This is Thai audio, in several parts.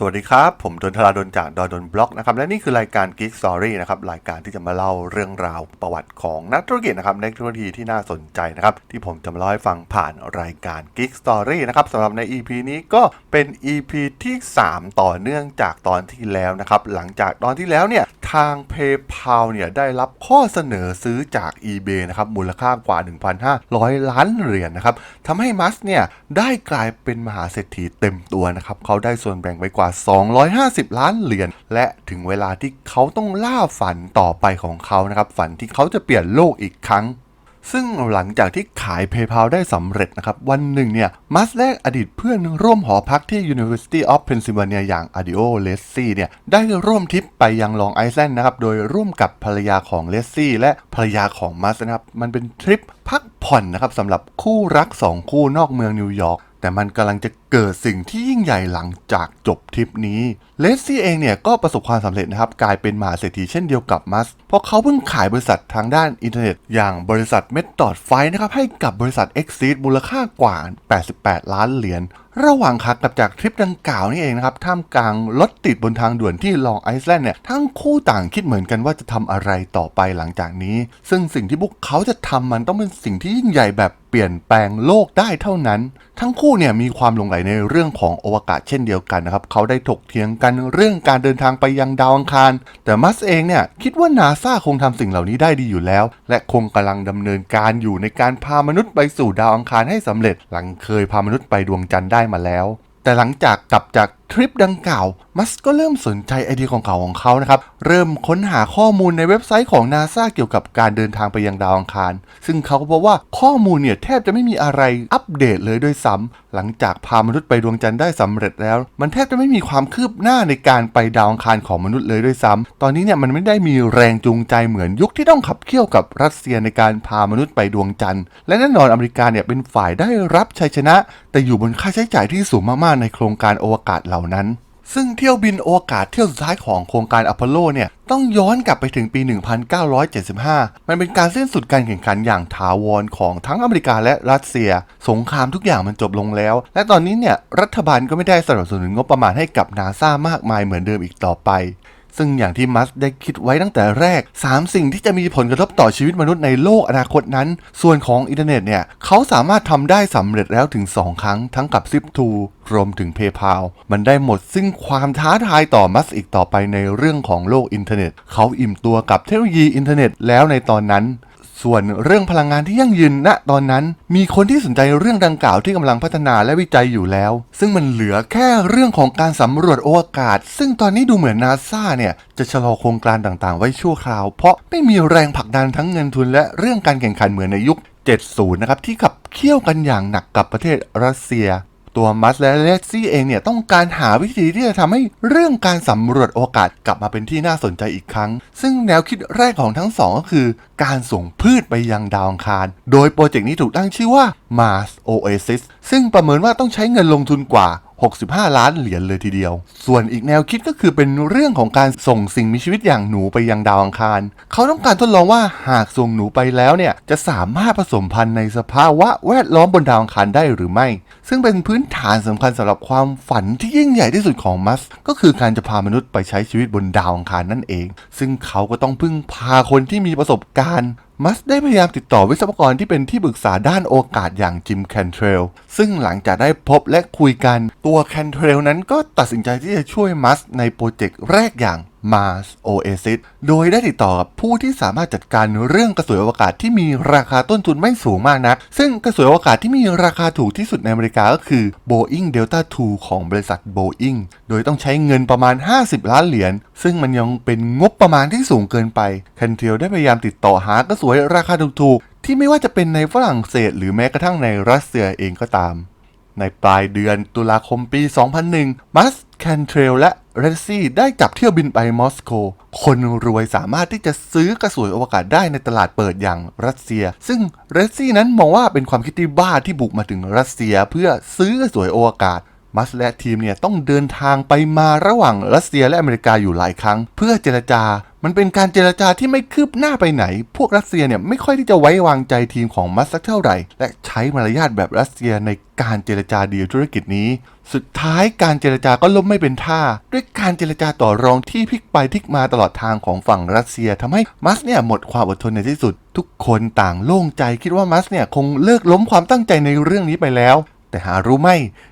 สวัสดีครับ ผมดนทราดนจากดนดนบล็อกนะครับและนี่คือรายการ Geek Story นะครับรายการที่จะมาเล่าเรื่องราวประวัติของนักธุรกิจนะครับนักธุรกิจที่น่าสนใจนะครับที่ผมจะมาเล่าให้ฟังผ่านรายการ Geek Story นะครับสำหรับใน EP นี้ก็เป็น EP ที่ 3 ต่อเนื่องจากตอนที่แล้วนะครับหลังจากตอนที่แล้วเนี่ยทาง PayPal เนี่ยได้รับข้อเสนอซื้อจาก eBay นะครับมูลค่ากว่า 1,500 ล้านเหรียญนะครับทำให้มัสเนี่ยได้กลายเป็นมหาเศรษฐีเต็มตัวนะครับเขาได้ส่วนแบ่งไปกว่า250 ล้านเหรียญและถึงเวลาที่เขาต้องล่าฝันต่อไปของเขานะครับฝันที่เขาจะเปลี่ยนโลกอีกครั้งซึ่งหลังจากที่ขาย PayPal ได้สำเร็จนะครับ วันหนึ่งเนี่ยมัสแลกอดีตเพื่อนร่วมหอพักที่ University of Pennsylvania อย่าง Adio l e s l i e เนี่ยได้ร่วมทริปไปยังลองไอแลนด์นะครับ โดยร่วมกับภรรยาของเลสซี่และภรรยาของมัสนะครับ มันเป็นทริปพักผ่อนนะครับสำหรับคู่รักสองคู่นอกเมืองนิวยอร์กแต่มันกำลังจะเกิดสิ่งที่ยิ่งใหญ่หลังจากจบทริปนี้เลสซี่เองเนี่ยก็ประสบความสำเร็จนะครับ กลายเป็นมหาเศรษฐีเช่นเดียวกับมัส เพราะเขาเพิ่งขายบริษัททางด้านอินเทอร์เน็ต อย่างบริษัทเม t ดอดไฟนะครับ ให้กับบริษัท Exceed มูลค่ากว่า 88 ล้านเหรียญระหว่างขากลับจากทริปดังกล่าวนี่เองนะครับ ท่ามกลางรถติดบนทางด่วนที่ลองไอซ์แลนด์เนี่ยทั้งคู่ต่างคิดเหมือนกันว่าจะทำอะไรต่อไปหลังจากนี้ ซึ่งสิ่งที่พวกเขาจะทำมันต้องเป็นสิ่งที่ยิ่งใหญ่แบบเปลี่ยนแปลงโลกได้เท่านั้น ทั้งคู่เนี่ยมีความหลงใหลในเรื่องของอวกาศเช่นเดียวกันนะครับ เขาได้ถกเถียงกันเรื่องการเดินทางไปยังดาวอังคาร แต่มัสเองเนี่ยคิดว่านาซาคงทำสิ่งเหล่านี้ได้ดีอยู่แล้ว และคงกำลังดำเนินการอยู่ในการพามนุษย์ไปสู่ดาวอังคารให้สำเร็จ หลังเคยพามนุษย์ไปดวงจันทร์ได้มาแล้วแต่หลังจากกลับจาก ทริปดังกล่าว มัสก็เริ่มสนใจไอเดียของเก่าของเขานะครับ เริ่มค้นหาข้อมูลในเว็บไซต์ของนาซาเกี่ยวกับการเดินทางไปยังดาวอังคาร ซึ่งเขาก็พบว่าข้อมูลเนี่ยแทบจะไม่มีอะไรอัปเดตเลยด้วยซ้ำหลังจากพามนุษย์ไปดวงจันทร์ได้สำเร็จแล้ว มันแทบจะไม่มีความคืบหน้าในการไปดาวอังคารของมนุษย์เลยด้วยซ้ำตอนนี้เนี่ยมันไม่ได้มีแรงจูงใจเหมือนยุคที่ต้องขับเคี่ยวกับรัสเซียในการพามนุษย์ไปดวงจันทร์ และแน่นอนอเมริกาเนี่ยเป็นฝ่ายได้รับชัยชนะ แต่อยู่บนค่าใช้จ่ายที่สูงมากๆในโครงการอวกาศเหล่านั้น ซึ่งเที่ยวบินโอกาสเที่ยวสุดท้ายของโครงการอพอลโลเนี่ยต้องย้อนกลับไปถึงปี 1975 มันเป็นการสิ้นสุดการแข่งขันอย่างถาวรของทั้งอเมริกาและรัสเซีย สงครามทุกอย่างมันจบลงแล้ว และตอนนี้เนี่ยรัฐบาลก็ไม่ได้สนับสนุนงบประมาณให้กับนาซามากมายเหมือนเดิมอีกต่อไป ซึ่งอย่างที่มัสได้คิดไว้ตั้งแต่แรก 3 สิ่งที่จะมีผลกระทบต่อชีวิตมนุษย์ในโลกอนาคตนั้น ส่วนของอินเทอร์เน็ตเนี่ยเขาสามารถทำได้สำเร็จแล้วถึง 2 ครั้งทั้งกับซิปทูรวมถึง PayPal มันได้หมดซึ่งความท้าทายต่อมัสอีกต่อไปในเรื่องของโลกอินเทอร์เน็ต เขาอิ่มตัวกับเทคโนโลยีอินเทอร์เน็ตแล้วในตอนนั้น ส่วนเรื่องพลังงานที่ยั่งยืนณตอนนั้น มีคนที่สนใจเรื่องดังกล่าวที่กำลังพัฒนาและวิจัยอยู่แล้ว ซึ่งมันเหลือแค่เรื่องของการสำรวจอวกาศ ซึ่งตอนนี้ดูเหมือนนาซาเนี่ย จะชะลอโครงการต่างๆ ไว้ชั่วคราว เพราะไม่มีแรงผลักดันทั้งเงินทุนและเรื่องการแข่งขันเหมือนในยุค 70 นะครับที่ขับเคี่ยวกันอย่างหนักกับประเทศรัสเซีย ตัวมัสและเลซี่เองเนี่ยต้องการหาวิธีที่จะทำให้เรื่องการสำรวจโอกาสกลับมาเป็นที่น่าสนใจอีกครั้ง ซึ่งแนวคิดแรกของทั้งสองก็คือ การส่งพืชไปยังดาวอังคาร โดยโปรเจกต์นี้ถูกตั้งชื่อว่า Mars Oasis ซึ่งประเมินว่าต้องใช้เงินลงทุนกว่า 65 ล้านเหรียญเลยทีเดียว ส่วนอีกแนวคิดก็คือเป็นเรื่องของการส่งสิ่งมีชีวิตอย่างหนูไปยังดาวอังคาร เขาต้องการทดลองว่าหากส่งหนูไปแล้วเนี่ย จะสามารถผสมพันธุ์ในสภาวะแวดล้อมบนดาวอังคารได้หรือไม่ ซึ่งเป็นพื้นฐานสำคัญสำหรับความฝันที่ยิ่งใหญ่ที่สุดของมัส ก็คือการจะพามนุษย์ไปใช้ชีวิตบนดาวอังคารนั่นเอง ซึ่งเขาก็ต้องพึ่งพาคนที่มีประสบการณ์ มัสได้พยายามติดต่อวิศวกรที่เป็นที่ปรึกษาด้านโอกาสอย่างจิมแคนเทรลซึ่งหลังจากได้พบและคุยกัน ตัวแคนเทรลนั้นก็ตัดสินใจที่จะช่วยมัสในโปรเจกต์แรกอย่าง Mars Oasis โดยได้ติดต่อกับผู้ที่สามารถจัดการเรื่องกระสวยอวกาศที่มีราคาต้นทุนไม่สูงมากนัก ซึ่งกระสวยอวกาศที่มีราคาถูกที่สุดในอเมริกาก็คือ Boeing Delta II ของบริษัท Boeing โดยต้องใช้เงินประมาณ 50 ล้านเหรียญ ซึ่งมันยังเป็นงบประมาณที่สูงเกินไป แคนเทลได้พยายามติดต่อหากระสวยราคาถูกๆ ที่ไม่ว่าจะเป็นในฝรั่งเศส หรือแม้กระทั่งในรัสเซียเองก็ตาม ในปลายเดือนตุลาคมปี 2001 มัสแคนเทรลและ รัสซียได้จับเที่ยวบินไปมอสโก คนรวยสามารถที่จะซื้อกระสวยอวกาศได้ในตลาดเปิดอย่างรัสเซีย ซึ่งรัสซียนั้นมองว่าเป็นความคิดที่บ้าที่บุกมาถึงรัสเซียเพื่อซื้อกระสวยอวกาศมัสและทีมเนี่ยต้องเดินทางไปมาระหว่างรัสเซียและอเมริกาอยู่หลายครั้ง เพื่อเจรจา มันเป็นการเจรจาที่ไม่คืบหน้าไปไหน พวกรัสเซียเนี่ยไม่ค่อยที่จะไว้วางใจทีมของมัสสักเท่าไหร่ และใช้มารยาทแบบรัสเซียในการเจรจาดีลธุรกิจนี้ สุดท้ายการเจรจาก็ล้มไม่เป็นท่า ด้วยการเจรจาต่อรองที่พลิกไปพลิกมาตลอดทางของฝั่งรัสเซียทำให้มัสเนี่ยหมดความอดทนในที่สุด ทุกคนต่างโล่งใจคิดว่ามัสเนี่ยคงเลิกล้มความตั้งใจในเรื่องนี้ไปแล้ว แต่หารู้ไหม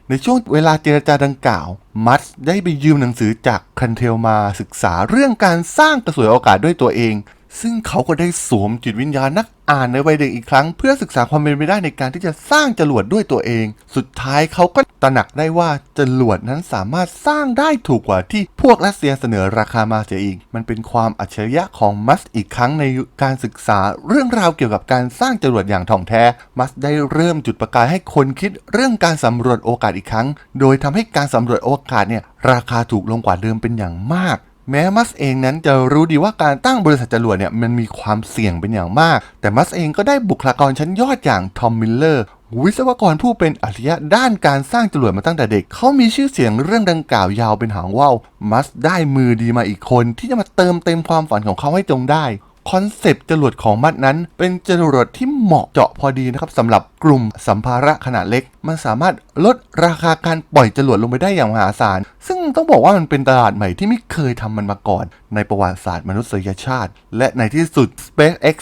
ในช่วงเวลาเจรจาดังกล่าว มัสได้ไปยืมหนังสือจากคันเทลมาศึกษาเรื่องการสร้างกระสวยโอกาศด้วยตัวเอง ซึ่งเขาก็ได้สวมจิตวิญญาณนักอ่านในวัยเด็กอีกครั้ง เพื่อศึกษาความเป็นไปได้ในการที่จะสร้างจรวดด้วยตัวเอง สุดท้ายเขาก็ตระหนักได้ว่าจรวดนั้นสามารถสร้างได้ถูกกว่าที่พวกรัสเซียเสนอราคามาเสียอีก มันเป็นความอัจฉริยะของมัสอีกครั้งในการศึกษาเรื่องราวเกี่ยวกับการสร้างจรวดอย่างถ่องแท้ มัสได้เริ่มจุดประกายให้คนคิดเรื่องการสำรวจโอกาสอีกครั้ง โดยทำให้การสำรวจโอกาสเนี่ยราคาถูกลงกว่าเดิมเป็นอย่างมาก แม้มัสเองนั้นจะรู้ดีว่าการตั้งบริษัทจรวดเนี่ยมันมีความเสี่ยงเป็นอย่างมาก แต่มัสเองก็ได้บุคลากรชั้นยอดอย่างทอมมิลเลอร์วิศวกรผู้เป็นอัจฉริยะด้านการสร้างจรวดมาตั้งแต่เด็ก เขามีชื่อเสียงเรื่องดังกล่าวยาวเป็นหางว่าวมัสได้มือดีมาอีกคนที่จะมาเติมเต็มความฝันของเขาให้จงได้ คอนเซปต์จรวดของมัดนั้น เป็นจรวดที่เหมาะเจาะพอดีนะครับสำหรับกลุ่มสัมภาระขนาดเล็ก มันสามารถลดราคาการปล่อยจรวดลงไปได้อย่างมหาศาล ซึ่งต้องบอกว่ามันเป็นตลาดใหม่ที่ไม่เคยทำมันมาก่อน ในประวัติศาสตร์มนุษยชาติ และในที่สุด SpaceX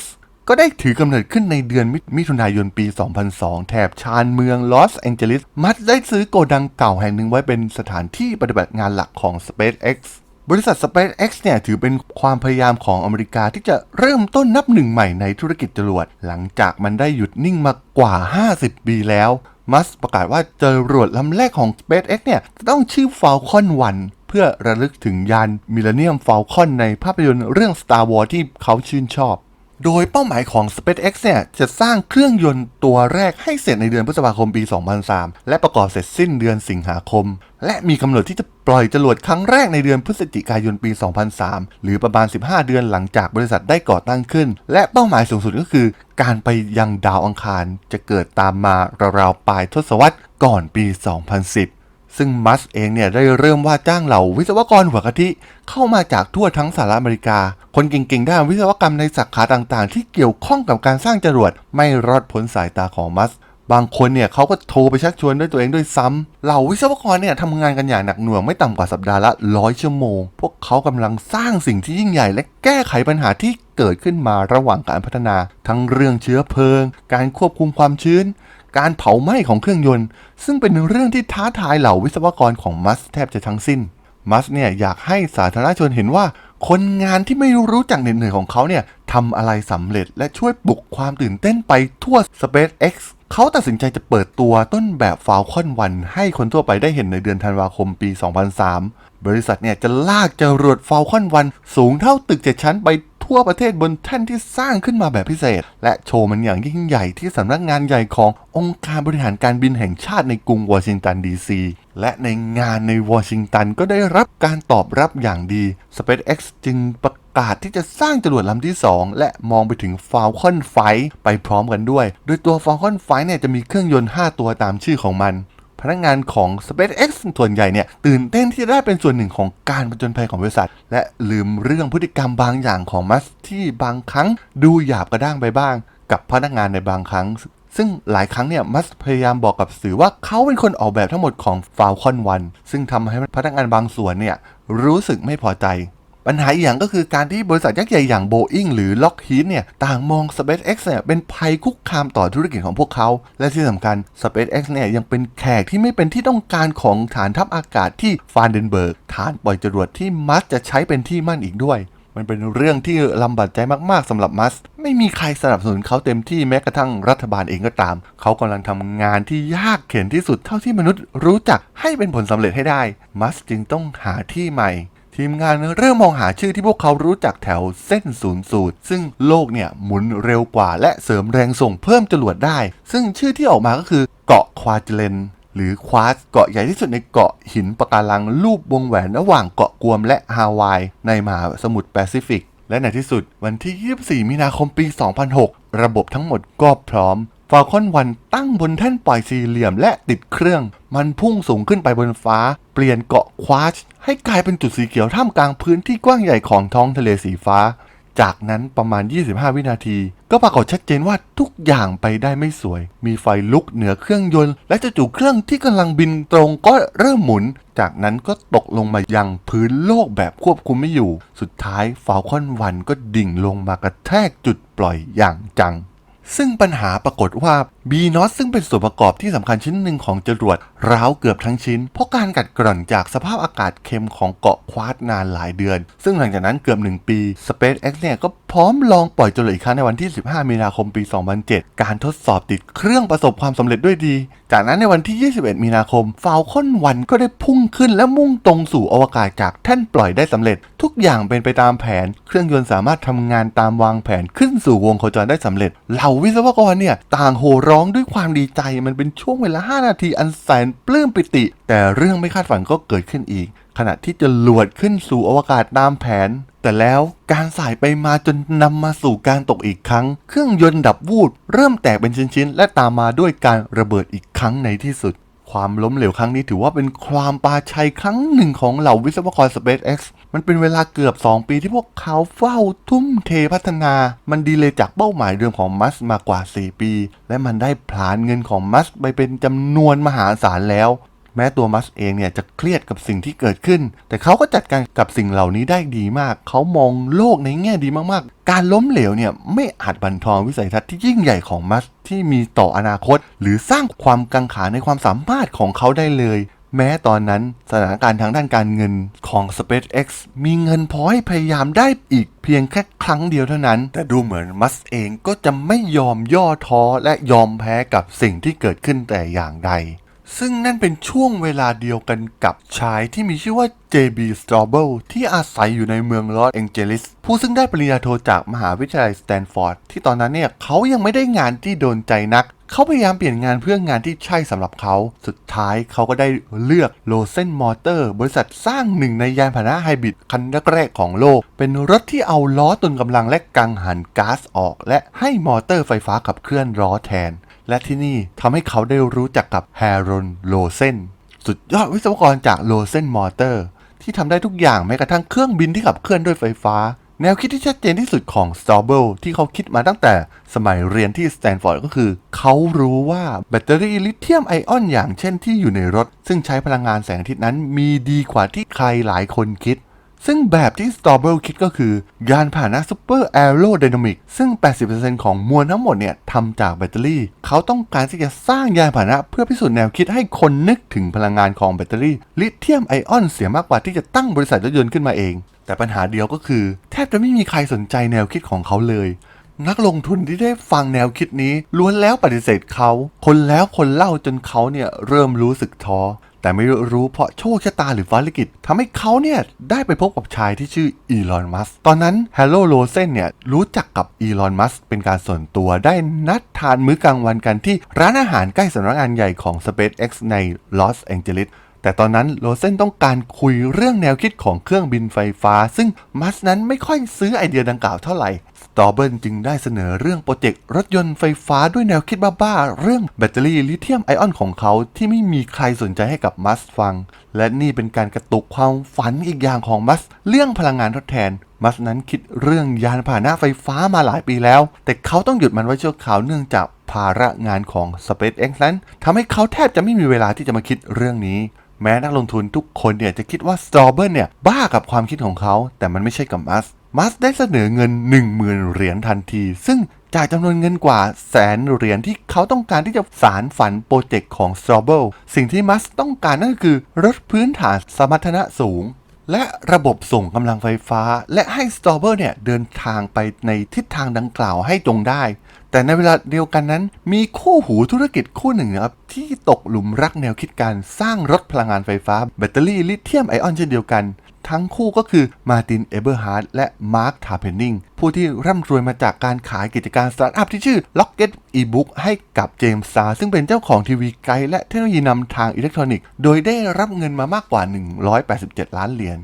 ก็ได้ถือกำเนิดขึ้นในเดือนมิถุนายนปี 2002 แถบชานเมืองลอสแองเจลิส มัดได้ซื้อโกดังเก่าแห่งหนึ่งไว้เป็นสถานที่ปฏิบัติงานหลักของ SpaceX บริษัท SpaceX เนี่ยถือเป็นความพยายามของอเมริกาที่จะเริ่มต้นนับหนึ่งใหม่ในธุรกิจจรวด หลังจากมันได้หยุดนิ่งมากว่า 50 ปีแล้ว มัสประกาศว่าจรวดลำแรกของ SpaceX เนี่ยจะต้องชื่อ Falcon 1 เพื่อระลึกถึงยาน Millennium Falcon ในภาพยนตร์เรื่อง Star Wars ที่เขาชื่นชอบ โดยเป้าหมายของ SpaceX เนี่ย จะสร้างเครื่องยนต์ตัวแรกให้เสร็จในเดือนพฤษภาคมปี 2003 และประกอบเสร็จสิ้นเดือนสิงหาคม และมีกำหนดที่จะปล่อยจรวดครั้งแรกในเดือนพฤศจิกายนปี 2003 หรือประมาณ 15 เดือนหลังจากบริษัทได้ก่อตั้งขึ้น และเป้าหมายสูงสุดก็คือ การไปยังดาวอังคารจะเกิดตามมาราวๆปลายทศวรรษก่อนปี 2010 ซึ่งมัสเองเนี่ยได้เริ่มว่าจ้างเหล่าวิศวกรหัวกะทิเข้ามาจากทั่วทั้งสหรัฐอเมริกา คนเก่งๆด้านวิศวกรรมในสาขาต่างๆ ที่เกี่ยวข้องกับการสร้างจรวดไม่รอดพ้นสายตาของมัสบางคนเนี่ยเขาก็โทรไปชักชวนด้วยตัวเองด้วยซ้ำเหล่าวิศวกรเนี่ยทำงานกันอย่างหนักหน่วงไม่ต่ำกว่าสัปดาห์ละร้อยชั่วโมง พวกเขากำลังสร้างสิ่งที่ยิ่งใหญ่ และแก้ไขปัญหาที่เกิดขึ้นมาระหว่างการพัฒนา ทั้งเรื่องเชื้อเพลิง การควบคุมความชื้น การเผาไหม้ของเครื่องยนต์ ซึ่งเป็นเรื่องที่ท้าทายเหล่าวิศวกรของมัสแทบจะทั้งสิ้น มัสเนี่ยอยากให้สาธารณชนเห็นว่า คนงานที่ไม่รู้จักเหน็ดเหนื่อยของเขาเนี่ยทำอะไรสำเร็จและช่วยปลุกความตื่นเต้นไปทั่ว SpaceX เขาตัดสินใจจะเปิดตัวต้นแบบ Falcon 1 ให้คนทั่วไปได้เห็นในเดือนธันวาคมปี 2003 บริษัทเนี่ยจะลากจรวด Falcon 1 สูงเท่าตึกเจ็ดชั้นไป ทั่วประเทศบนแท่นที่สร้างขึ้นมาแบบพิเศษ และโชว์มันอย่างยิ่งใหญ่ที่สำนักงานใหญ่ขององค์การบริหารการบินแห่งชาติในกรุงวอชิงตันดีซีและในงานในวอชิงตันก็ได้รับการตอบรับอย่างดี SpaceX จึงประกาศที่จะสร้างจรวดลำที่ 2 และมองไปถึง Falcon ไฟไปพร้อมกันด้วย โดยตัว Falcon ไฟเนี่ยจะมีเครื่องยนต์ 5 ตัวตามชื่อของมัน พนักงานของ SpaceX ส่วนใหญ่เนี่ยตื่นเต้นที่จะได้เป็นส่วนหนึ่งของการผจญภัยของบริษัท และลืมเรื่องพฤติกรรมบางอย่างของมัสที่บางครั้งดูหยาบกระด้างไปบ้าง กับพนักงานในบางครั้ง ซึ่งหลายครั้งเนี่ยมัสพยายามบอกกับสื่อว่าเขาเป็นคนออกแบบทั้งหมดของ Falcon 1ซึ่งทำให้พนักงานบางส่วนเนี่ยรู้สึกไม่พอใจ ปัญหาอีกอย่างก็คือการที่บริษัทยักษ์ใหญ่อย่าง Boeing หรือ Lockheed เนี่ย ต่างมอง SpaceX เนี่ยเป็นภัยคุกคามต่อธุรกิจของพวกเขา และที่สำคัญ SpaceX เนี่ยยังเป็นแขกที่ไม่เป็นที่ต้องการของฐานทัพอากาศที่ฟานเดนเบิร์ก ฐานปล่อยจรวดที่มัสจะใช้เป็นที่มั่นอีกด้วย มันเป็นเรื่องที่ลำบากใจมากๆสำหรับมัส ไม่มีใครสนับสนุนเขาเต็มที่แม้กระทั่งรัฐบาลเองก็ตาม เขากำลังทำงานที่ยากเข็นที่สุดเท่าที่มนุษย์รู้จักให้เป็นผลสำเร็จให้ได้ มัสจึงต้องหาที่ใหม่ ทีมงานเริ่มมองหาชื่อที่พวกเขารู้จักแถวเส้นศูนย์สูตร ซึ่งโลกเนี่ยหมุนเร็วกว่าและเสริมแรงส่งเพิ่มจรวดได้ ซึ่งชื่อที่ออกมาก็คือเกาะควาจิเลนหรือควาสเกาะใหญ่ที่สุดในเกาะหินปะการังรูปวงแหวนระหว่างเกาะกวมและฮาวาย ในมหาสมุทรแปซิฟิก และในที่สุดวันที่ 24 มีนาคมปี 2006 ระบบทั้งหมดก็พร้อม ฟา l คอนวันตั้งบนแท่นปล่อยสี่เหลี่ยมและติดเครื่อง มันพุ่งสูงขึ้นไปบนฟ้า เปลี่ยนเกาะควาช ให้กลายเป็นจุดสีเขียวท่ามกลางพื้นที่กว้างใหญ่ของท้องทะเลสีฟ้า จากนั้นประมาณ 25 วินาที ก็ปรากฏชัดเจนว่าทุกอย่างไปได้ไม่สวย มีไฟลุกเหนือเครื่องยนต์ และจู่ๆเครื่องที่กำลังบินตรงก็เริ่มหมุน จากนั้นก็ตกลงมายังพื้นโลกแบบควบคุมไม่อยู่ สุดท้ายฟา l คอนวันก็ดิ่งลงมากระแทกจุดปล่อยอย่างจัง ซึ่งปัญหาปรากฏว่า บีนอตซึ่งเป็นส่วนประกอบที่สำคัญชิ้นหนึ่งของจรวดร้าวเกือบทั้งชิ้น เพราะการกัดกร่อนจากสภาพอากาศเค็มของเกาะควาดนานหลายเดือน ซึ่งหลังจากนั้นเกือบ 1 ปี SpaceX เนี่ยก็พร้อมลองปล่อยจรวดอีกครั้งในวันที่ 15 มีนาคมปี 2007 การทดสอบติดเครื่องประสบความสำเร็จด้วยดี จากนั้นในวันที่ 21 มีนาคมฟา l คอนวันก็ได้พุ่งขึ้นและมุ่งตรงสู่อวกาศจากแท่นปล่อยได้สำเร็จ ทุกอย่างเป็นไปตามแผน เครื่องยนต์สามารถทำงานตามวางแผนขึ้นสู่วงโคจรได้สำเร็จเหล่าวิศวกรเนี่ยต่างโห่ร้้องด้วยความดีใจมันเป็นช่วงเวลา 5 นาทีอันแสนปลื้มปิติ แต่เรื่องไม่คาดฝันก็เกิดขึ้นอีก ขณะที่จะลวดขึ้นสู่อวกาศตามแผน แต่แล้วการสายไปมาจนนำมาสู่การตกอีกครั้ง เครื่องยนต์ดับวูดเริ่มแตกเป็นชิ้นๆ และตามมาด้วยการระเบิดอีกครั้งในที่สุด ความล้มเหลวครั้งนี้ถือว่าเป็นความปาชัยครั้งหนึ่งของเหล่าวิศวกร SpaceX มันเป็นเวลาเกือบ 2 ปีที่พวกเขาเฝ้าทุ่มเทพัฒนา มันดีเลยจากเป้าหมายเดิมของมัสมากว่า 4 ปี และมันได้ผลาญเงินของมัสไปเป็นจำนวนมหาศาลแล้วแม้ตัวมัสเองเนี่ยจะเครียดกับสิ่งที่เกิดขึ้น แต่เขาก็จัดการกับสิ่งเหล่านี้ได้ดีมาก เขามองโลกในแง่ดีมากๆ การล้มเหลวเนี่ยไม่อาจบั่นทอนวิสัยทัศน์ที่ยิ่งใหญ่ของมัสที่มีต่ออนาคต หรือสร้างความกังขาในความสามารถของเขาได้เลย แม้ตอนนั้นสถานการณ์ทางด้านการเงินของ SpaceX มีเงินพอให้พยายามได้อีกเพียงแค่ครั้งเดียวเท่านั้น แต่ดูเหมือนมัสเองก็จะไม่ยอมย่อท้อและยอมแพ้กับสิ่งที่เกิดขึ้นแต่อย่างใด ซึ่งนั่นเป็นช่วงเวลาเดียวกันกับชายที่มีชื่อว่า JB s t r a b l e ที่อาศัยอยู่ในเมืองลอสแองเจลิส ผู้ซึ่งได้ปริญญาโทจากมหาวิทยาลัยสแตนฟอร์ดที่ตอนนั้นเนี่ยเขายังไม่ได้งานที่โดนใจนัก เขาพยายามเปลี่ยนงานเพื่องานที่ใช่สำหรับเขา สุดท้ายเขาก็ได้เลือกโลเซนมอเตอร์บริษัทสร้างหนึ่งในยานพาหนะไฮบริดคันแรกๆของโลก เป็นรถที่เอาล้อตุนกำลังและกังหันก๊าซออก และให้มอเตอร์ไฟฟ้าขับเคลื่อนล้อแทน และที่นี่ทำให้เขาได้รู้จักกับแฮร์รอนโลเซนสุดยอดวิศวกรจากโลเซนมอเตอร์ที่ทำได้ทุกอย่างแม้กระทั่งเครื่องบินที่ขับเคลื่อนด้วยไฟฟ้า แนวคิดที่ชัดเจนที่สุดของสตอเบิลที่เขาคิดมาตั้งแต่สมัยเรียนที่สแตนฟอร์ดก็คือ เขารู้ว่าแบตเตอรี่ลิเธียมไอออนอย่างเช่นที่อยู่ในรถ ซึ่งใช้พลังงานแสงอาทิตย์นั้นมีดีกว่าที่ใครหลายคนคิด ซึ่งแบบที่ s t o b l e คิดก็คือยานพาหนะ Super Aerodynamic ซึ่ง 80%ของมวลทั้งหมดเนี่ยทำจากแบตเตอรี่ เขาต้องการที่จะสร้างยานพาหนะเพื่อพิสูจน์แนวคิดให้คนนึกถึงพลังงานของแบตเตอรี่ ลิเธียมไอออนเสียมากกว่าที่จะตั้งบริษัทรถยนต์ขึ้นมาเอง แต่ปัญหาเดียวก็คือ แทบจะไม่มีใครสนใจแนวคิดของเขาเลยนักลงทุนที่ได้ฟังแนวคิดนี้ล้วนแล้วปฏิเสธเขา คนแล้วคนเล่าจนเขาเนี่ยเริ่มรู้สึกท้อ แต่ไม่รู้เพราะโชคชะตาหรือฟ้าลิกิตทำให้เขาเนี่ยได้ไปพบกับชายที่ชื่ออีลอนมัสตอนนั้นแฮร์โลโรเซนเนี่ยรู้จักกับอีลอนมัสเป็นการส่วนตัวได้นัดทานมื้อกลางวันกันที่ร้านอาหารใกล้สำนักงานใหญ่ของ SpaceX ในลอสแองเจลิส แต่ตอนนั้นโรเซนต้องการคุยเรื่องแนวคิดของเครื่องบินไฟฟ้า ซึ่งมัสนั้นไม่ค่อยซื้อไอเดียดังกล่าวเท่าไหร่สตอเบิลจึงได้เสนอเรื่องโปรเจกต์รถยนต์ไฟฟ้าด้วยแนวคิดบ้าๆเรื่องแบตเตอรี่ลิเธียมไอออนของเขาที่ไม่มีใครสนใจให้กับมัสฟัง และนี่เป็นการกระตุกความฝันอีกอย่างของมัส เรื่องพลังงานทดแทน มัสนั้นคิดเรื่องยานพาหนะไฟฟ้ามาหลายปีแล้ว แต่เขาต้องหยุดมันไว้ชั่วคราวเนื่องจากภาระงานของ SpaceX นั้นทำให้เขาแทบจะไม่มีเวลาที่จะมาคิดเรื่องนี้ แม้นักลงทุนทุกคนเนี่ยจะคิดว่าสตรอเบิลเนี่ยบ้ากับความคิดของเขา แต่มันไม่ใช่กับมัส มัสได้เสนอเงิน 10,000 เหรียญทันที ซึ่ง จากจำนวนเงินกว่าแสนเหรียญที่เขาต้องการที่จะสารฝันโปรเจกต์ของสตรอเบิลสิ่งที่มัสต้องการนั่นก็คือ รถพื้นฐานสมรรถนะสูง และระบบส่งกำลังไฟฟ้า และให้สตรอเบอร์เนี่ยเดินทางไปในทิศทางดังกล่าวให้ตรงได้ แต่ในเวลาเดียวกันนั้น มีคู่หูธุรกิจคู่หนึ่งนะครับที่ตกหลุมรักแนวคิดการสร้างรถพลังงานไฟฟ้า แบตเตอรี่ลิเธียมไอออนเช่นเดียวกัน ทั้งคู่ก็คือมาตินเอเบอร์ฮาร์ดและมาร์คทาเพนนิงผู้ที่ร่ำรวยมาจากการขายกิจการสตาร์ทอัพที่ชื่อ Rocket eBook ให้กับเจมส์ซาซึ่งเป็นเจ้าของทีวีไกด์และเทคโนโลยีนำทางอิเล็กทรอนิกส์โดยได้รับเงินมามากกว่า 187 ล้านเหรียญ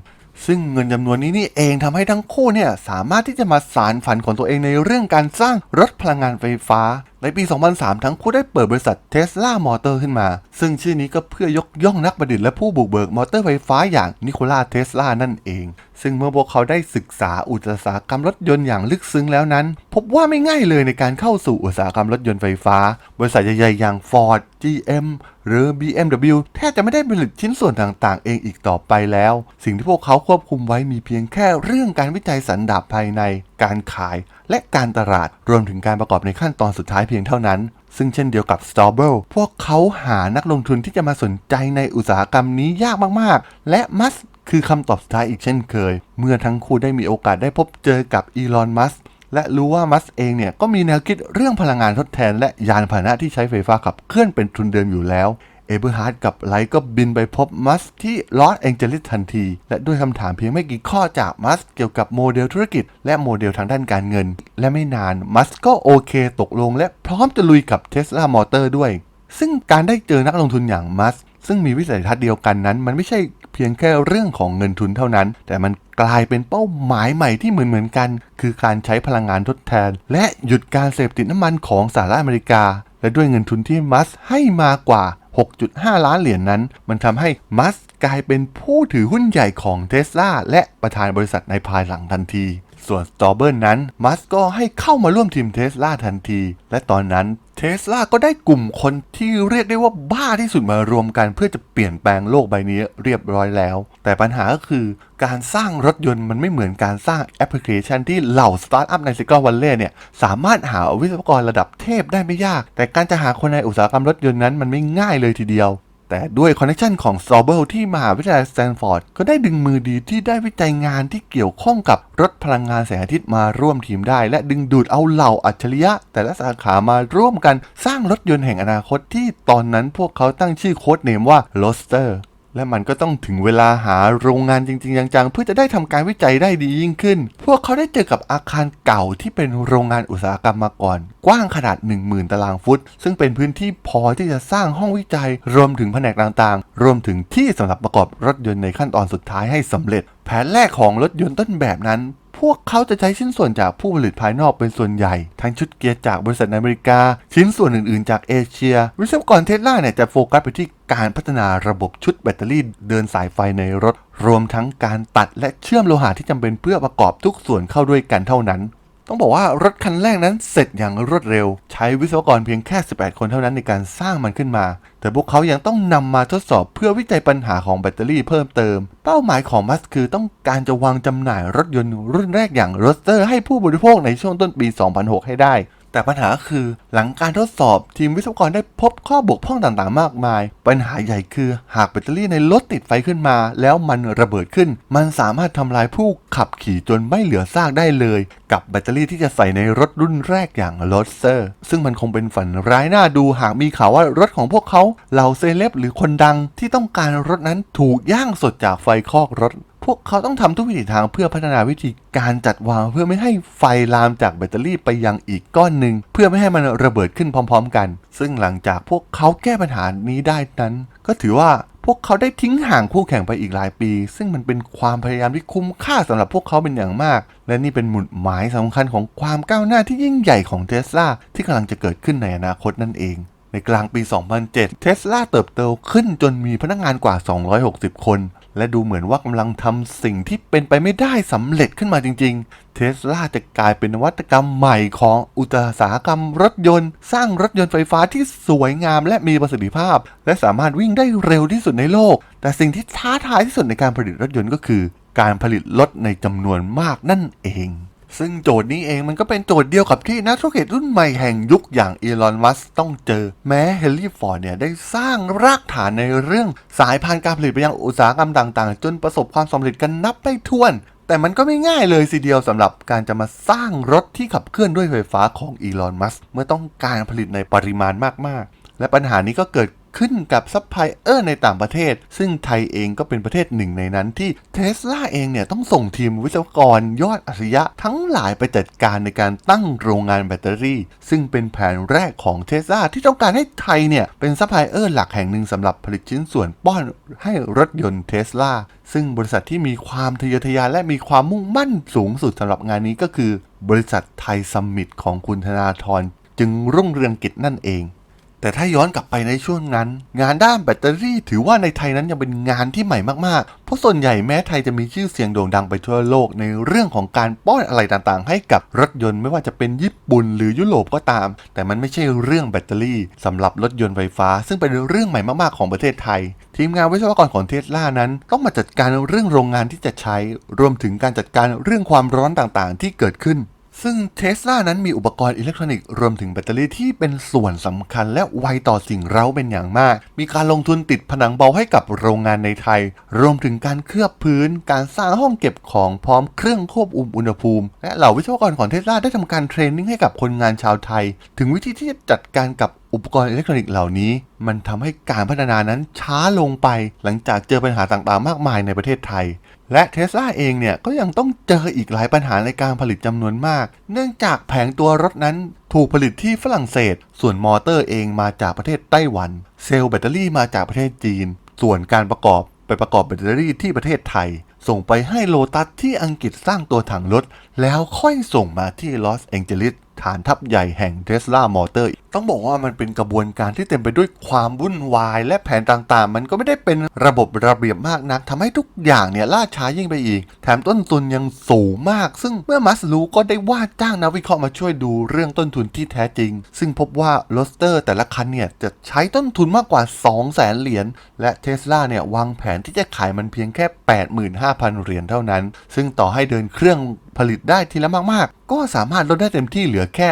ซึ่งเงินจำนวนนี้นี่เองทำให้ทั้งคู่เนี่ยสามารถที่จะมาสารฝันของตัวเองในเรื่องการสร้างรถพลังงานไฟฟ้า ในปี 2003 ทั้งคู่ได้เปิดบริษัท Tesla Motor ขึ้นมา ซึ่งชื่อนี้ก็เพื่อยกย่องนักประดิษฐ์และผู้บุกเบิกมอเตอร์ไฟฟ้าอย่างนิโคลาเทสลานั่นเอง ซึ่งเมื่อพวกเขาได้ศึกษาอุตสาหกรรมรถยนต์อย่างลึกซึ้งแล้วนั้น พบว่าไม่ง่ายเลยในการเข้าสู่อุตสาหกรรมรถยนต์ไฟฟ้า บริษัทใหญ่ๆอย่าง Ford GM หรือ BMW แทบจะไม่ได้ผลิตชิ้นส่วนต่างๆ เองอีกต่อไปแล้ว สิ่งที่พวกเขาควบคุมไว้มีเพียงแค่เรื่องการวิจัยสันดาปภายใน การขาย และการตลาด รวมถึงการประกอบในขั้นตอนสุดท้ายเพียงเท่านั้น ซึ่งเช่นเดียวกับ s t o r b l พวกเขาหานักลงทุนที่จะมาสนใจในอุตสาหกรรมนี้ยากมากๆ และมัสคือคำตอบสุดท้ายอีกเช่นเคย เมื่อทั้งคู่ได้มีโอกาสได้พบเจอกับอีลอน มัสและรู้ว่ามัสเองเนี่ยก็มีแนวคิดเรื่องพลังงานทดแทน และยานพาหนะที่ใช้ไฟฟ้าขับเคลื่อนเป็นทุนเดิมอยู่แล้ว เอเบอร์ฮาร์ดกับไลท์ก็บินไปพบมัสที่ลอสแองเจลิสทันที และด้วยคำถามเพียงไม่กี่ข้อจากมัสเกี่ยวกับโมเดลธุรกิจ และโมเดลทางด้านการเงิน และไม่นานมัสก็โอเคตกลง และพร้อมจะลุยกับเท s l a มอเตอร์ด้วย ซึ่งการได้เจอนักลงทุนอย่างมัสซึ่งมีวิสัยทัศน์เดียวกันนั้น มันไม่ใช่เพียงแค่เรื่องของเงินทุนเท่านั้น แต่มันกลายเป็นเป้าหมายใหม่ที่เหมือนเหมือนกัน คือการใช้พลังงานทดแทน และหยุดการเสพติดน้ำมันของสหรัฐอเมริกา และด้วยเงินทุนที่มัสให้มากว่า 6.5 ล้านเหรียญนนั้น มันทำให้มัสกลายเป็นผู้ถือหุ้นใหญ่ของเทสลาและประธานบริษัทในภายหลังทันที ส่วนสตอเบิลนั้นมัสก็ให้เข้ามาร่วมทีมเท s l a ทันที และตอนนั้นเท s l a ก็ได้กลุ่มคนที่เรียกได้ว่าบ้าที่สุดมารวมกัน เพื่อจะเปลี่ยนแปลงโลกใบนี้เรียบร้อยแล้ว แต่ปัญหาก็คือการสร้างรถยนต์มันไม่เหมือนการสร้างแอปพลิเคชันที่เหล่าสตาร์ทอัพในซิก o วันเล่เนี่ยสามารถหาวิศวกรระดับเทพได้ไม่ยาก แต่การจะหาคนในอุตสาหกรรมรถยนต์นั้นมันไม่ง่ายเลยทีเดียว แต่ด้วยคอนเนคชันของซอเบิลที่มหาวิทยาลัยสแตนฟอร์ดก็ได้ดึงมือดีที่ได้วิจัยงานที่เกี่ยวข้องกับรถพลังงานแสงอาทิตย์มาร่วมทีมได้ และดึงดูดเอาเหล่าอัจฉริยะ แต่ละสาขามาร่วมกันสร้างรถยนต์แห่งอนาคตที่ตอนนั้นพวกเขาตั้งชื่อโค้ดเนมว่า r o s t e r และมันก็ต้องถึงเวลาหาโรงงานจริง ๆ จังๆ เพื่อจะได้ทำการวิจัยได้ดียิ่งขึ้น พวกเขาได้เจอกับอาคารเก่าที่เป็นโรงงานอุตสาหกรรมมาก่อน กว้างขนาด 10,000 ตารางฟุต ซึ่งเป็นพื้นที่พอที่จะสร้างห้องวิจัย รวมถึงแผนกต่างๆ รวมถึงที่สำหรับประกอบรถยนต์ในขั้นตอนสุดท้ายให้สำเร็จ แผนแรกของรถยนต์ต้นแบบนั้น พวกเขาจะใช้ชิ้นส่วนจากผู้ผลิตภายนอกเป็นส่วนใหญ่ ทั้งชุดเกียร์จากบริษัทในอเมริกา ชิ้นส่วนอื่นๆจากเอเชีย วิศวกรเทสลาเนี่ยจะโฟกัสไปที่การพัฒนาระบบชุดแบตเตอรี่เดินสายไฟในรถ รวมทั้งการตัดและเชื่อมโลหะที่จำเป็นเพื่อประกอบทุกส่วนเข้าด้วยกันเท่านั้น ต้องบอกว่ารถคันแรกนั้นเสร็จอย่างรวดเร็ว ใช้วิศวกรเพียงแค่ 18 คนเท่านั้นในการสร้างมันขึ้นมา แต่พวกเขายังต้องนำมาทดสอบเพื่อวิจัยปัญหาของแบตเตอรี่เพิ่มเติม เป้าหมายของมัสคือต้องการจะวางจำหน่ายรถยนต์รุ่นแรกอย่างโรสเตอร์ให้ผู้บริโภคในช่วงต้นปี 2006 ให้ได้ แต่ปัญหาคือหลังการทดสอบทีมวิศวกรได้พบข้อบกพร่องต่างๆ มากมาย ปัญหาใหญ่คือหากแบตเตอรี่ในรถติดไฟขึ้นมา แล้วมันระเบิดขึ้น มันสามารถทำลายผู้ขับขี่จนไม่เหลือซากได้เลย กับแบตเตอรี่ที่จะใส่ในรถรุ่นแรกอย่างโรสเตอร์ ซึ่งมันคงเป็นฝันร้ายน่าดูหากมีข่าวว่ารถของพวกเขาเหล่าเซเลบหรือคนดังที่ต้องการรถนั้นถูกย่างสดจากไฟคอกรถ พวกเขาต้องทำทุกวิถีทางเพื่อพัฒนาวิธีการจัดวางเพื่อไม่ให้ไฟลามจากแบตเตอรี่ไปยังอีกก้อนหนึ่งเพื่อไม่ให้มันระเบิดขึ้นพร้อม ๆ กัน ซึ่งหลังจากพวกเขาแก้ปัญหานี้ได้นั้น ก็ถือว่าพวกเขาได้ทิ้งห่างคู่แข่งไปอีกหลายปี ซึ่งมันเป็นความพยายามที่คุ้มค่าสำหรับพวกเขาเป็นอย่างมาก และนี่เป็นหมุดหมายสำคัญของความก้าวหน้าที่ยิ่งใหญ่ของเทสลาที่กำลังจะเกิดขึ้นในอนาคตนั่นเองในกลางปี 2007 เทสลาเติบโตขึ้นจนมีพนักงานกว่า 260 คน และดูเหมือนว่ากำลังทำสิ่งที่เป็นไปไม่ได้สำเร็จขึ้นมาจริง ๆ เทสลาจะกลายเป็นนวัตกรรมใหม่ของอุตสาหกรรมรถยนต์ สร้างรถยนต์ไฟฟ้าที่สวยงามและมีประสิทธิภาพ และสามารถวิ่งได้เร็วที่สุดในโลก แต่สิ่งที่ท้าทายที่สุดในการผลิตรถยนต์ก็คือ การผลิตรถในจำนวนมากนั่นเอง ซึ่งโจทย์นี้เองมันก็เป็นโจทย์เดียวกับที่นักธุรกิจรุ่นใหม่แห่งยุคอย่างอีลอน มัสต้องเจอ แม้เฮนรี่ฟอร์ดเนี่ยได้สร้างรากฐานในเรื่องสายพานการผลิตไปยังอุตสาหกรรมต่างๆ จนประสบความสำเร็จกันนับไม่ถ้วน แต่มันก็ไม่ง่ายเลยสิเดียวสำหรับการจะมาสร้างรถที่ขับเคลื่อนด้วยไฟฟ้าของอีลอน มัสเมื่อต้องการผลิตในปริมาณมากๆ และปัญหานี้ก็เกิด ขึ้นกับซัพพลายเออร์ในต่างประเทศ ซึ่งไทยเองก็เป็นประเทศหนึ่งในนั้นที่เทสลาเองเนี่ยต้องส่งทีมวิศวกรยอดอัจฉริยะทั้งหลายไปจัดการในการตั้งโรงงานแบตเตอรี่ ซึ่งเป็นแผนแรกของเทสลาที่ต้องการให้ไทยเนี่ยเป็นซัพพลายเออร์หลักแห่งหนึ่งสำหรับผลิตชิ้นส่วนป้อนให้รถยนต์เทสลาซึ่งบริษัทที่มีความทะเยอทะยานและมีความมุ่งมั่นสูงสุดสำหรับงานนี้ก็คือ บริษัทไทยซัมมิตของคุณธนาธรจึงรุ่งเรืองกิจนั่นเอง แต่ถ้าย้อนกลับไปในช่วงนั้น งานด้านแบตเตอรี่ถือว่าในไทยนั้นยังเป็นงานที่ใหม่มากๆ เพราะส่วนใหญ่แม้ไทยจะมีชื่อเสียงโด่งดังไปทั่วโลกในเรื่องของการป้อนอะไรต่างๆ ให้กับรถยนต์ไม่ว่าจะเป็นญี่ปุ่นหรือยุโรปก็ตาม แต่มันไม่ใช่เรื่องแบตเตอรี่สำหรับรถยนต์ไฟฟ้า ซึ่งเป็นเรื่องใหม่มากๆของประเทศไทย ทีมงานวิศวกรของเทสลานั้นต้องมาจัดการเรื่องโรงงานที่จะใช้ รวมถึงการจัดการเรื่องความร้อนต่างๆ ที่เกิดขึ้น ซึ่งเทสลานั้นมีอุปกรณ์อิเล็กทรอนิกส์รวมถึงแบตเตอรี่ที่เป็นส่วนสำคัญและไวต่อสิ่งเร้าเป็นอย่างมาก มีการลงทุนติดผนังเบาให้กับโรงงานในไทย รวมถึงการเคลือบพื้น การสร้างห้องเก็บของพร้อมเครื่องควบคุมอุณหภูมิ และเหล่าวิศวกรของเทสลาได้ทำการเทรนนิ่งให้กับคนงานชาวไทย ถึงวิธีที่จะจัดการกับอุปกรณ์อิเล็กทรอนิกส์เหล่านี้ มันทำให้การพัฒนานั้นช้าลงไป หลังจากเจอปัญหาต่างๆ มากมายในประเทศไทย และเทสลาเองเนี่ยก็ยังต้องเจออีกหลายปัญหาในการผลิตจำนวนมาก เนื่องจากแผงตัวรถนั้นถูกผลิตที่ฝรั่งเศส ส่วนมอเตอร์เองมาจากประเทศไต้หวัน เซลล์แบตเตอรี่มาจากประเทศจีน ส่วนการประกอบไปประกอบแบตเตอรี่ที่ประเทศไทย ส่งไปให้โลตัสที่อังกฤษสร้างตัวถังรถ แล้วค่อยส่งมาที่ลอสแองเจลิสฐานทัพใหญ่แห่งเทสลามอเตอร์ต้องบอกว่ามันเป็นกระบวนการที่เต็มไปด้วยความวุ่นวาย และแผนต่างๆ มันก็ไม่ได้เป็นระบบระเบียบมากนักทำให้ทุกอย่างเนี่ยล่าช้ายิ่งไปอีก แถมต้นทุนยังสูงมาก ซึ่งเมื่อมัสรู้ก็ได้ว่าจ้างนักวิเคราะห์มาช่วยดูเรื่องต้นทุนที่แท้จริง ซึ่งพบว่าโรสเตอร์แต่ละคันเนี่ยจะใช้ต้นทุนมากกว่า 2 0 0แสนเหรียญ และเทสลาเนี่ยวางแผนที่จะขายมันเพียงแค่ 85,000 เหรียญเท่านั้น ซึ่งต่อให้เดินเครื่องผลิตได้ทีละมากๆ ก็สามารถลดได้เต็มที่เหลือแค่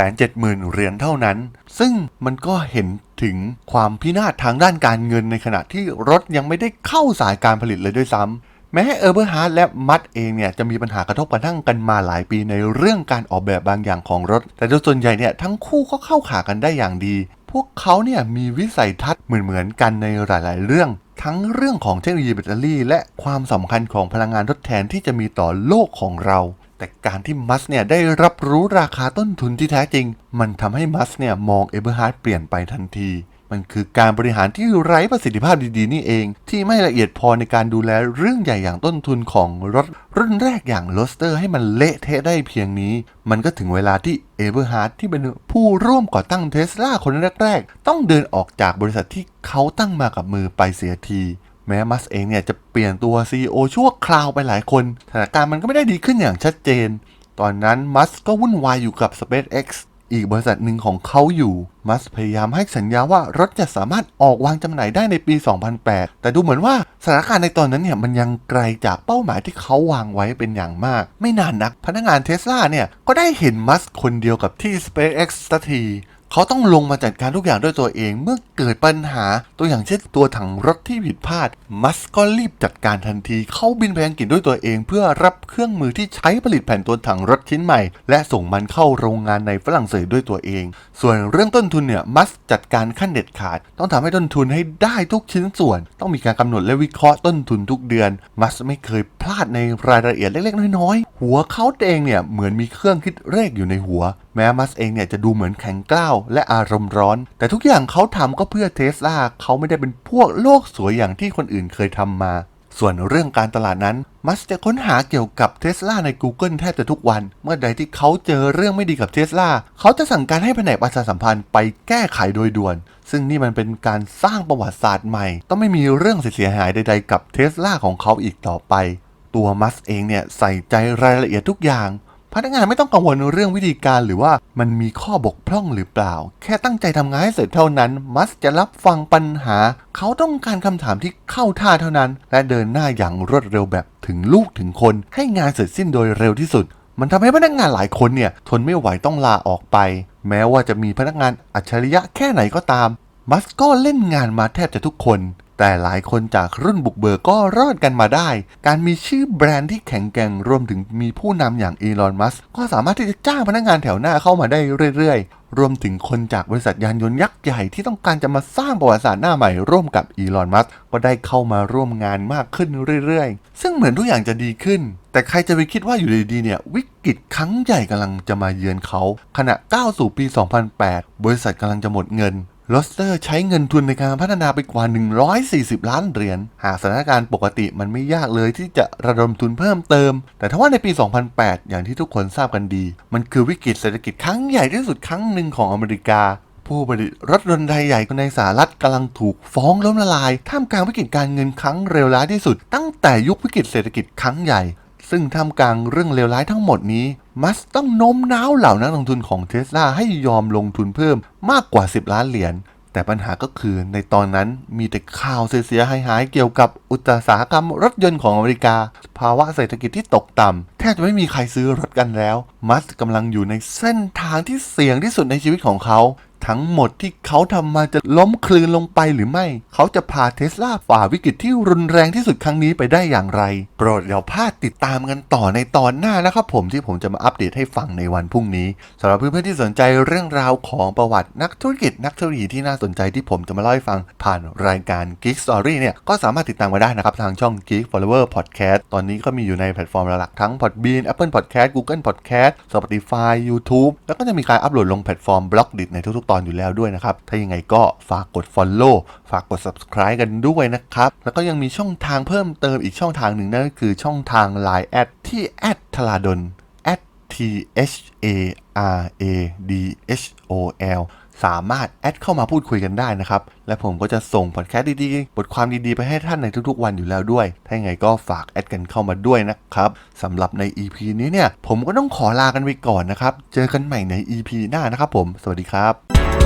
170,000 เหรียญเท่านั้น ซึ่งมันก็เห็นถึงความพินาศทางด้านการเงินในขณะที่รถยังไม่ได้เข้าสายการผลิตเลยด้วยซ้ำแม้เออร์เบอร์ฮาร์ดและมัดเองเนี่ยจะมีปัญหากระทบกระทั่งกันมาหลายปีในเรื่องการออกแบบบางอย่างของรถ แต่โดยส่วนใหญ่เนี่ยทั้งคู่ก็เข้าขากันได้อย่างดี พวกเขาเนี่ยมีวิสัยทัศน์เหมือนๆกันในหลายๆเรื่อง ทั้งเรื่องของเทคโนโลยีแบตเตอรี่ และความสำคัญของพลังงานทดแทนที่จะมีต่อโลกของเรา แต่การที่มัสเนี่ยได้รับรู้ราคาต้นทุนที่แท้จริง มันทำให้มัสเนี่ยมองเอเบอร์ฮาร์ดเปลี่ยนไปทันที มันคือการบริหารที่ไร้ประสิทธิภาพดีๆ นี่เอง ที่ไม่ละเอียดพอในการดูแลเรื่องใหญ่อย่างต้นทุนของรถรุ่นแรกอย่างโรสเตอร์ให้มันเละเทะได้เพียงนี้ มันก็ถึงเวลาที่เอเบอร์ฮาร์ดที่เป็นผู้ร่วมก่อตั้งเทสลาคนแรก ๆ ต้องเดินออกจากบริษัทที่เขาตั้งมากับมือไปเสียที แม้มัสเองเนี่ยจะเปลี่ยนตัว CEO ชั่วคราวไปหลายคนสถานการณ์มันก็ไม่ได้ดีขึ้นอย่างชัดเจน ตอนนั้นมัสก็วุ่นวายอยู่กับ SpaceX อีกบริษัทหนึ่งของเขาอยู่ มัสพยายามให้สัญญาว่ารถจะสามารถออกวางจำหน่ายได้ในปี 2008 แต่ดูเหมือนว่าสถานการณ์ในตอนนั้นเนี่ยมันยังไกลจากเป้าหมายที่เขาวางไว้เป็นอย่างมาก ไม่นานนัก พนักงานเทสลาเนี่ยก็ได้เห็นมัสคนเดียวกับที่ SpaceX สักที เขาต้องลงมาจัดการทุกอย่างด้วยตัวเองเมื่อเกิดปัญหาตัวอย่างเช่นตัวถังรถที่ผิดพลาด มัสก็รีบจัดการทันที เขาบินไปอังกฤษด้วยตัวเอง เพื่อรับเครื่องมือที่ใช้ผลิตแผ่นตัวถังรถชิ้นใหม่ และส่งมันเข้าโรงงานในฝรั่งเศสด้วยตัวเอง ส่วนเรื่องต้นทุนเนี่ยมัสจัดการขั้นเด็ดขาด ต้องทำให้ต้นทุนให้ได้ทุกชิ้นส่วน ต้องมีการกำหนดและวิเคราะห์ต้นทุนทุกเดือน มัสไม่เคยพลาดในรายละเอียดเล็กๆ น้อยๆหัวเขาเองเนี่ยเหมือนมีเครื่องคิดเลขอยู่ในหัว แม้มัสเองเนี่ยจะดูเหมือนแข็งกร้าวและอารมณ์ร้อน แต่ทุกอย่างเขาทำก็เพื่อเทสลาเขาไม่ได้เป็นพวกโลกสวยอย่างที่คนอื่นเคยทำมา ส่วนเรื่องการตลาดนั้น มัสจะค้นหาเกี่ยวกับเทสลาใน Google แทบจะทุกวัน เมื่อใดที่เขาเจอเรื่องไม่ดีกับเทสลาเขาจะสั่งการให้แผนกประชาสัมพันธ์ไปแก้ไขโดยด่วน ซึ่งนี่มันเป็นการสร้างประวัติศาสตร์ใหม่ ต้องไม่มีเรื่องเสียหายใด ๆ กับเทสลาของเขาอีกต่อไป ตัวมัสเองเนี่ยใส่ใจรายละเอียดทุกอย่าง พนักงานไม่ต้องกังวลเรื่องวิธีการหรือว่ามันมีข้อบกพร่องหรือเปล่า แค่ตั้งใจทำงานให้เสร็จเท่านั้น มัสจะรับฟังปัญหา เขาต้องการคำถามที่เข้าท่าเท่านั้น และเดินหน้าอย่างรวดเร็วแบบถึงลูกถึงคน ให้งานเสร็จสิ้นโดยเร็วที่สุด มันทำให้พนักงานหลายคนเนี่ยทนไม่ไหวต้องลาออกไป แม้ว่าจะมีพนักงานอัจฉริยะแค่ไหนก็ตามมัสก็เล่นงานมาแทบจะทุกคน แต่หลายคนจากรุ่นบุกเบิกก็รอดกันมาได้ การมีชื่อแบรนด์ที่แข็งแกร่งรวมถึงมีผู้นำอย่างอีลอน มัสก็สามารถที่จะจ้างพนักงานแถวหน้าเข้ามาได้เรื่อยๆ รวมถึงคนจากบริษัทยานยนต์ยักษ์ใหญ่ที่ต้องการจะมาสร้างประวัติศาสตร์หน้าใหม่ร่วมกับอีลอน มัสก็ได้เข้ามาร่วมงานมากขึ้นเรื่อยๆ ซึ่งเหมือนทุกอย่างจะดีขึ้น แต่ใครจะไปคิดว่าอยู่ดีๆเนี่ยวิกฤตครั้งใหญ่กำลังจะมาเยือนเขา ขณะก้าวสู่ปี 2008 บริษัทกำลังจะหมดเงิน โรสเตอร์ใช้เงินทุนในการพัฒนาไปกว่า 140 ล้านเหรียญ หากสถานการณ์ปกติมันไม่ยากเลยที่จะระดมทุนเพิ่มเติม แต่ถ้าว่าในปี 2008 อย่างที่ทุกคนทราบกันดี มันคือวิกฤตเศรษฐกิจครั้งใหญ่ที่สุดครั้งหนึ่งของอเมริกา ผู้ผลิตรถยนต์รายใหญ่ในสหรัฐกำลังถูกฟ้องล้มละลาย ท่ามกลางวิกฤตการเงินครั้งเลวร้ายที่สุด ตั้งแต่ยุควิกฤตเศรษฐกิจครั้งใหญ่ ซึ่งท่ามกลางเรื่องเลวร้ายทั้งหมดนี้ มัสต้องโน้มน้าวเหล่านักลงทุนของเทสลาให้ยอมลงทุนเพิ่มมากกว่า 10 ล้านเหรียญ แต่ปัญหาก็คือในตอนนั้นมีแต่ข่าวเสียหายๆเกี่ยวกับอุตสาหกรรมรถยนต์ของอเมริกา ภาวะเศรษฐกิจที่ตกต่ำแทบจะไม่มีใครซื้อรถกันแล้ว มัสกำลังอยู่ในเส้นทางที่เสี่ยงที่สุดในชีวิตของเขา ทั้งหมดที่เขาทำมาจะล้มคลืนลงไปหรือไม่ เขาจะพาเทสลาฝ่าวิกฤตที่รุนแรงที่สุดครั้งนี้ไปได้อย่างไร โปรดอย่าพลาดติดตามกันต่อในตอนหน้านะครับผมที่ผมจะมาอัปเดตให้ฟังในวันพรุ่งนี้สำหรับเพื่อนๆที่สนใจเรื่องราวของประวัตินักธุรกิจนักธุรกิจที่น่าสนใจที่ผมจะมาเล่าให้ฟังผ่านรายการ Geek Story เนี่ยก็สามารถติดตามมาได้นะครับทางช่อง Geek Follower Podcast ตอนนี้ก็มีอยู่ในแพลตฟอร์มหลักๆทั้ง Podbean Apple Podcast Google Podcast Spotify YouTube แล้วก็จะมีการอัปโหลดลงแพลตฟอร์มบล็อกดิในทุกตอนอยู่แล้วด้วยนะครับ ถ้ายังไงก็ฝากกด Follow ฝากกด Subscribe กันด้วยนะครับ แล้วก็ยังมีช่องทางเพิ่มเติมอีกช่องทางหนึ่งนั่นก็คือช่องทาง Line แอดที่แอดทลาดน T H A R A D H O L สามารถแอดเข้ามาพูดคุยกันได้นะครับ และผมก็จะส่งพอดแคสต์ดีๆ บทความดีๆ ไปให้ท่านในทุกๆ วันอยู่แล้วด้วย ถ้าอย่างไงก็ฝากแอดกันเข้ามาด้วยนะครับสำหรับใน EP นี้เนี่ย ผมก็ต้องขอลากันไปก่อนนะครับ เจอกันใหม่ใน EP หน้านะครับผม สวัสดีครับ